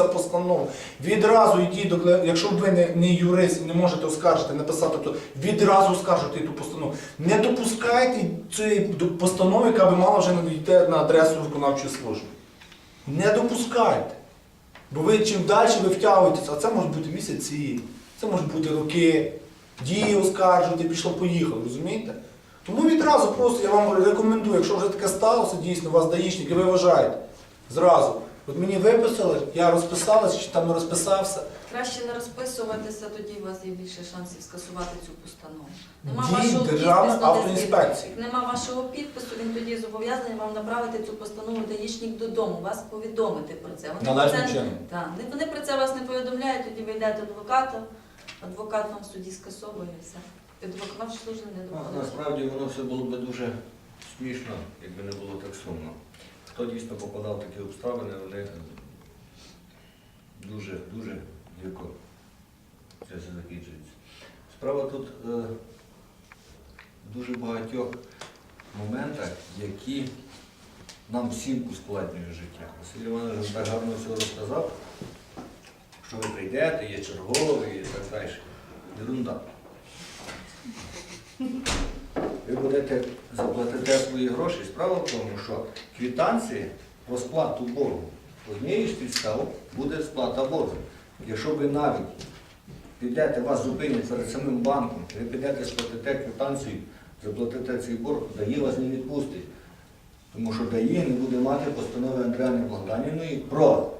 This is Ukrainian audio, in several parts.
за постанову. Відразу йдіть до якщо ви не, не юрист не можете оскаржити, написати, то відразу скажете ту постанову. Не допускайте цієї постанови, яка би мала вже надійти на адресу виконавчої служби. Не допускайте. Бо ви чим далі ви втягуєтеся, а це можуть бути місяці, це можуть бути роки, дії оскаржуєте, пішло поїхало, розумієте? Тому відразу просто я вам рекомендую, якщо вже таке сталося, дійсно, у вас даїшник, і ви вважаєте, зразу. От мені виписали, я розписалася, чи там не розписався. Краще не розписуватися, тоді у вас є більше шансів скасувати цю постанову. Нема Дій вашого Державної підпису, автоінспекції. від- Нема вашого підпису, він тоді зобов'язаний вам направити цю постанову даїшник додому, вас повідомити про це. Вони Належним про це, чином. Так, вони- вони про це вас не повідомляють, тоді ви йдете адвоката, адвокат вам в суді скасовує і все. Від виконавчої служби не доходить. Насправді воно все було б дуже смішно, якби не було так сумно. Хто дійсно попадав в такі обставини, вони дуже, дуже гірко це все закінчується. Справа тут е, дуже багатьох моментах, які нам всім ускладнюють життя. Василь Іванович так гарно все розказав, що ви прийдете, є черговий і так далі. Ерунда ви будете заплатити свої гроші. Справа в тому, що квитанції про сплату боргу однією з підстав буде сплата боргу. Якщо ви навіть підете, вас зупинять перед самим банком, ви підете сплатите квитанцію, заплатите цей борг, ДАІ вас не відпустить. Тому що ДАІ не буде мати постанови Андріани Богданівної про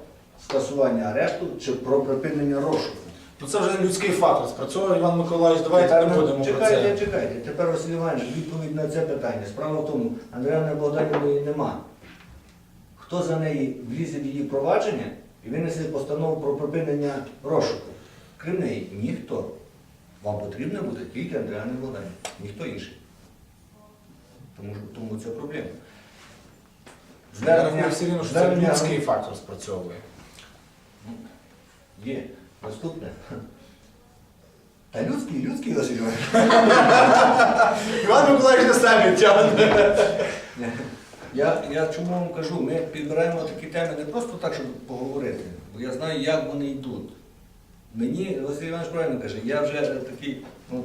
скасування арешту чи про припинення розшуку. Ну це вже людський фактор. Спрацьовує Іван Миколаївич, давайте не будемо про чекайте, це. чекайте. Тепер Василь Іванович, відповідь на це питання. Справа в тому, Андріани Богданівної нема. Хто за неї влізе в її провадження і винесе постанову про припинення розшуку? Крім неї, ніхто. Вам потрібно буде тільки Андріани Богданівна, ніхто інший. Тому, тому це проблема. Я рахую все рівно, що це звернення- людський фактор спрацьовує. Є. Наступне. Та людський, людський Василь Іван Миколаївич не самі тягне. Я, я чому вам кажу, ми підбираємо такі теми не просто так, щоб поговорити, бо я знаю, як вони йдуть. Мені, Василь Іванович правильно каже, я вже такий ну,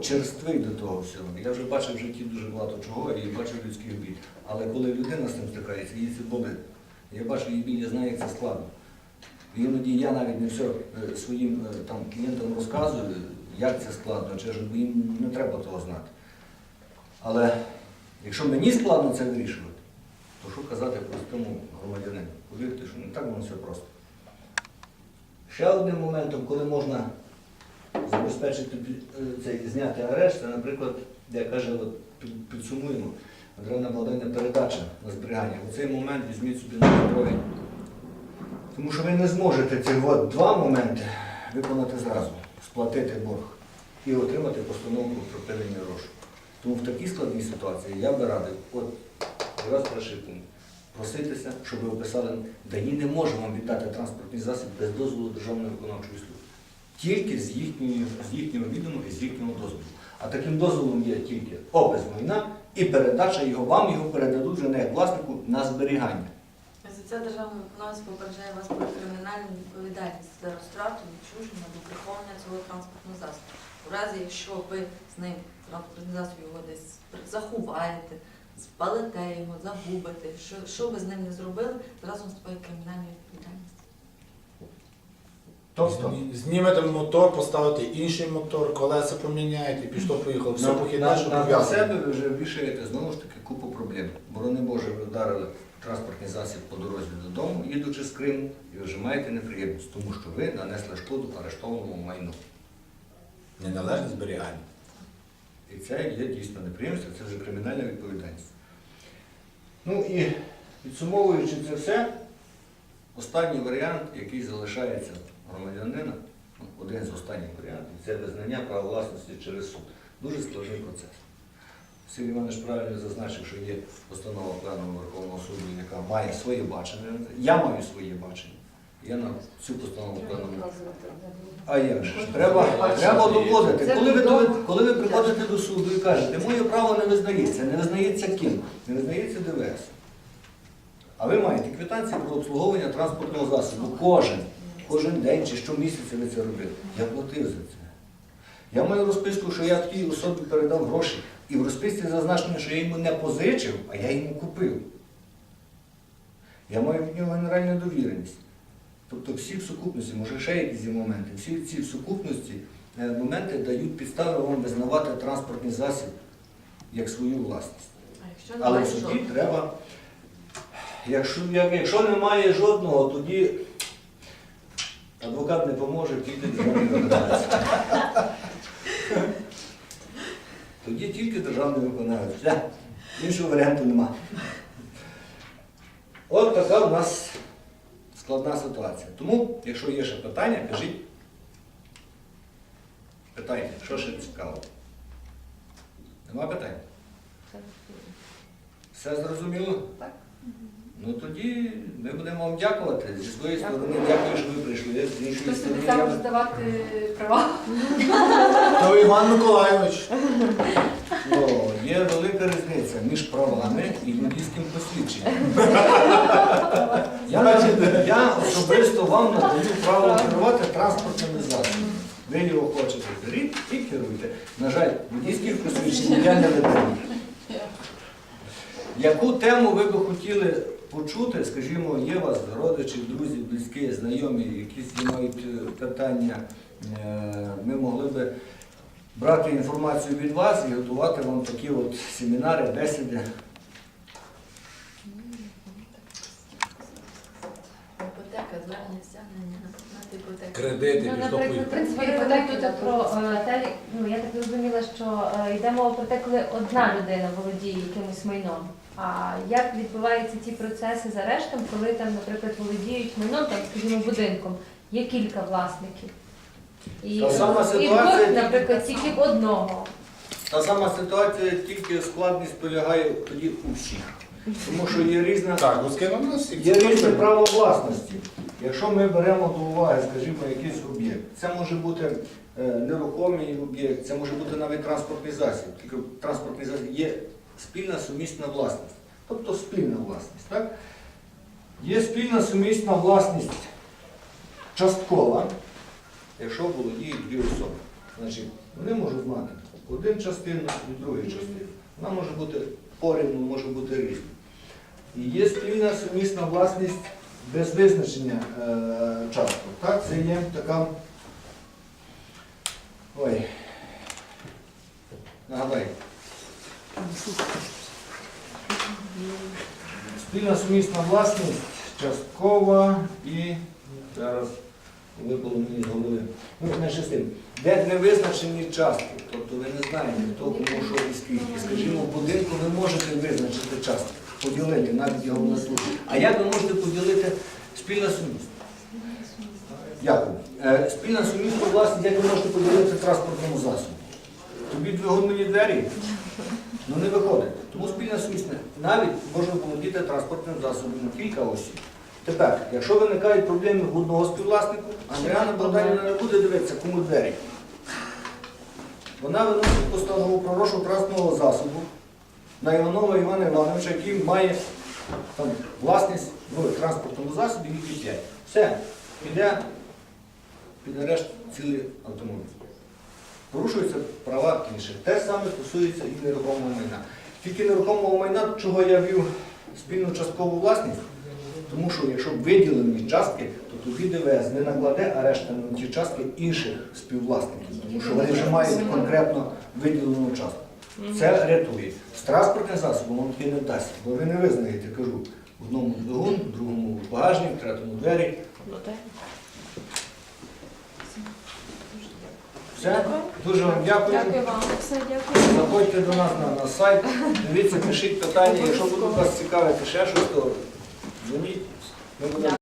черствий до того всього. Я вже бачив в житті дуже багато чого і бачив людських біль. Але коли людина з цим стикається, їй це болить. Я бачу її біль, я знаю, як це складно. Іноді я навіть не все е, своїм е, там, клієнтам розказую, як це складно, чи ж їм не треба того знати. Але якщо мені складно це вирішувати, то що казати простому громадянину? Повірте, що не так воно все просто. Ще одним моментом, коли можна забезпечити е, цей зняти арешт, це, наприклад, як каже, от, підсумуємо, Андріана Богданівна передача на зберігання. У цей момент візьміть собі на контроль. Тому що ви не зможете ці два моменти виконати зразу, сплатити борг і отримати постанову про припинення розшуку. Тому в такій складній ситуації я би радив, от якраз перший пункт, проситися, щоб ви описали, ДАІ не може вам віддати транспортний засіб без дозволу Державної виконавчої служби. Тільки з, їхньої, з їхнього відому і з їхнього дозволу. А таким дозволом є тільки опис майна і передача його вам, його передадуть вже не як власнику на зберігання. За державна виконавця попереджає вас про кримінальну відповідальність за розтрату, відчуження або приховування цього транспортного засобу. У разі, якщо ви з ним транспортний засіб його десь заховаєте, спалите його, загубите, що, що ви з ним не зробили, зразу наступає кримінальна відповідальність. Тобто, Знімете мотор, поставите інший мотор, колеса поміняєте, пішло, поїхало. Все на, похідне, що на, на пов'язано. себе ви вже вішаєте знову ж таки купу проблем. Борони Боже, ви вдарили транспортний засіб по дорозі додому, їдучи з Криму, і ви вже маєте неприємність, тому що ви нанесли шкоду арештованому майну. Неналежне зберігання. І це є дійсно неприємство, це вже кримінальна відповідальність. Ну і підсумовуючи це все, останній варіант, який залишається громадянина, ну, один з останніх варіантів, це визнання права власності через суд. Дуже складний процес. Василь Іванович правильно зазначив, що є постанова Пленуму Верховного суду, яка має своє бачення. Я маю своє бачення. Я на цю постанову Пленуму а як же? ж? Треба, треба доводити. Коли ви, довед- коли ви приходите до суду і кажете, моє право не визнається, не визнається ким? Не визнається ДВС. А ви маєте квитанції про обслуговування транспортного засобу. Кожен, кожен день чи щомісяця ви це робили. Я платив за це. Я маю розписку, що я тій особі передав гроші. І в розписці зазначено, що я йому не позичив, а я йому купив. Я маю від нього генеральну довіреність. Тобто всі в сукупності, може ще якісь моменти, всі ці в сукупності е, моменти дають підстави вам визнавати транспортний засіб як свою власність. Але в суді треба. Якщо, як- якщо немає жодного, тоді адвокат не поможе, тільки державний виконавець. Тоді тільки державний виконавець. Все. Іншого варіанту нема. От така у нас складна ситуація. Тому, якщо є ще питання, кажіть. Питайте, що ще цікаво. Нема питань? Все зрозуміло? Так. Ну тоді ми будемо вам дякувати. Зі своєї сторони дякую, що ви прийшли. З іншої Хтось сторони, я... роздавати права. То Іван Миколайович. О, є велика різниця між правами і водійським посвідченням. Я, навіть- я особисто вам надаю право керувати транспортними засобами. Ви його хочете беріть і керуйте. На жаль, водійських посвідчень я не видаю. Яку тему ви би хотіли почути, скажімо, є у вас родичі, друзі, близькі, знайомі, якісь мають е, питання, е, ми могли би брати інформацію від вас і готувати вам такі от семінари, бесіди. Іпотека, звернення стягнення на іпотеку. Кредити, Ну, наприклад, в принципі, Вони тут про е, те, ну я так зрозуміла, що е, йде мова про те, коли одна людина володіє якимось майном. А як відбуваються ті процеси з арештом, коли там, наприклад, володіють майном, там, скажімо, будинком, є кілька власників. І, Та сама і ситуація двох, наприклад, тільки в одного. Та сама ситуація, тільки складність полягає тоді у всіх. Тому що є різна Так, розкинув на всіх. Є різне право власності. Якщо ми беремо до уваги, скажімо, якийсь об'єкт, це може бути е, нерухомий об'єкт, це може bути навіть транспортний засіб. Тільки транспортний засіб є спільна сумісна власність. Тобто спільна власність. Так? Є спільна сумісна власність часткова, якщо володіють дві особи. Значить, вони можуть мати один частину і другу частину. Вона може бути порівну, може бути різна. І є спільна сумісна власність без визначення е, частку. Так, це є така. Ой. Нагадай. Спільна сумісна власність, часткова і зараз випало мені з голови. Ну, не з. Де не визначені частки, тобто ви не знаєте, хто кому що і скільки. Скажімо, в будинку ви можете визначити частки, поділити навіть його в натурі. А як ви можете поділити спільна сумісна? Дякую. Е, спільна сумісна власність, як ви можете поділити транспортному засобі? Тобі двигун мені двері? Ну не виходить. Тому спільна сумісна. Навіть можна володіти транспортним засобом на кілька осіб. Тепер, якщо виникають проблеми в одного співвласнику, Андріана Богданівна не буде дивитися, кому двері. Вона виносить постанову про розшук транспортного засобу на Іванова Івана Івановича, який має там, власність в транспортному засобі і 5. Все, піде під арешт цілий автомобіль. Порушуються права інших. Те саме стосується і нерухомого майна. Тільки нерухомого майна, чого я вів спільну часткову власність, тому що якщо виділені частки, то тоді ДВС не накладе арешт на ті частки інших співвласників, тому що вони вже мають конкретно виділену частку. Це рятує. З транспортним засобом воно таки не дасть, бо ви не визнаєте, кажу, одному двигун, другому багажник, третьому двері. Все, дуже вам дякую. Дякую вам. Все, дякую. Заходьте до нас на, на сайт, дивіться, пишіть питання, якщо будуть вас цікавити ще щось, то дзвоніть. Ми будемо